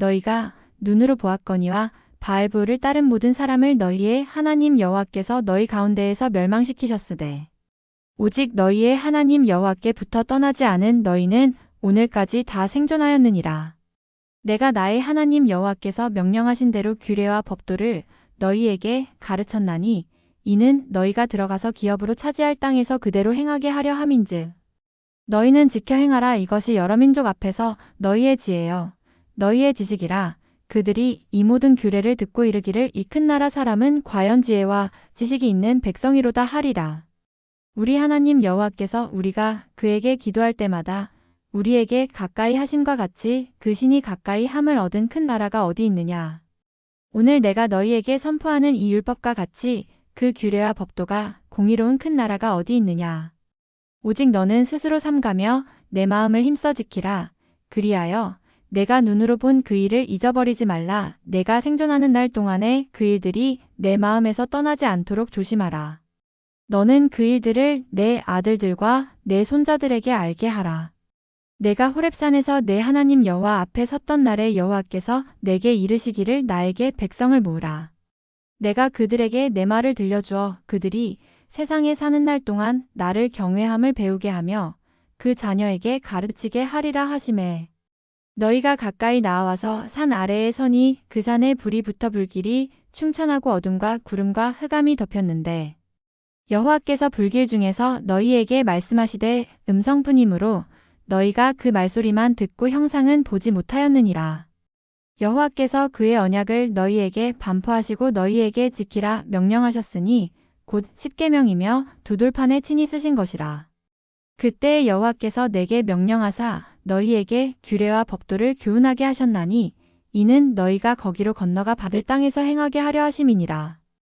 너희가 눈으로 보았거니와 바알불을 따른 모든 사람을 너희의 하나님 여호와께서 너희 가운데에서 멸망시키셨으되 오직 너희의 하나님 여호와께 붙어 떠나지 않은 너희는 오늘까지 다 생존하였느니라. 내가 나의 하나님 여호와께서 명령하신 대로 규례와 법도를 너희에게 가르쳤나니 이는 너희가 들어가서 기업으로 차지할 땅에서 그대로 행하게 하려 함인즉 너희는 지켜 행하라 이것이 여러 민족 앞에서 너희의 지혜여 너희의 지식이라 그들이 이 모든 규례를 듣고 이르기를 이 큰 나라 사람은 과연 지혜와 지식이 있는 백성이로다 하리라. 우리 하나님 여호와께서 우리가 그에게 기도할 때마다 우리에게 가까이 하심과 같이 그 신이 가까이 함을 얻은 큰 나라가 어디 있느냐. 오늘 내가 너희에게 선포하는 이 율법과 같이 그 규례와 법도가 공의로운 큰 나라가 어디 있느냐. 오직 너는 스스로 삼가며 내 마음을 힘써 지키라. 그리하여 내가 눈으로 본 그 일을 잊어버리지 말라. 내가 생존하는 날 동안에 그 일들이 내 마음에서 떠나지 않도록 조심하라. 너는 그 일들을 내 아들들과 내 손자들에게 알게 하라. 내가 호렙산에서 내 하나님 여호와 앞에 섰던 날에 여호와께서 내게 이르시기를 나에게 백성을 모으라. 내가 그들에게 내 말을 들려주어 그들이 세상에 사는 날 동안 나를 경외함을 배우게 하며 그 자녀에게 가르치게 하리라 하심에 너희가 가까이 나와서 산 아래에 서니 그 산에 불이 붙어 불길이 충천하고 어둠과 구름과 흑암이 덮였는데 여호와께서 불길 중에서 너희에게 말씀하시되 음성뿐이므로 너희가 그 말소리만 듣고 형상은 보지 못하였느니라. 여호와께서 그의 언약을 너희에게 반포하시고 너희에게 지키라 명령하셨으니 곧 십계명이며 두 돌판에 친히 쓰신 것이라. 그때 여호와께서 내게 명령하사 너희에게 규례와 법도를 교훈하게 하셨나니 이는 너희가 거기로 건너가 받을 땅에서 행하게 하려 하심이니라.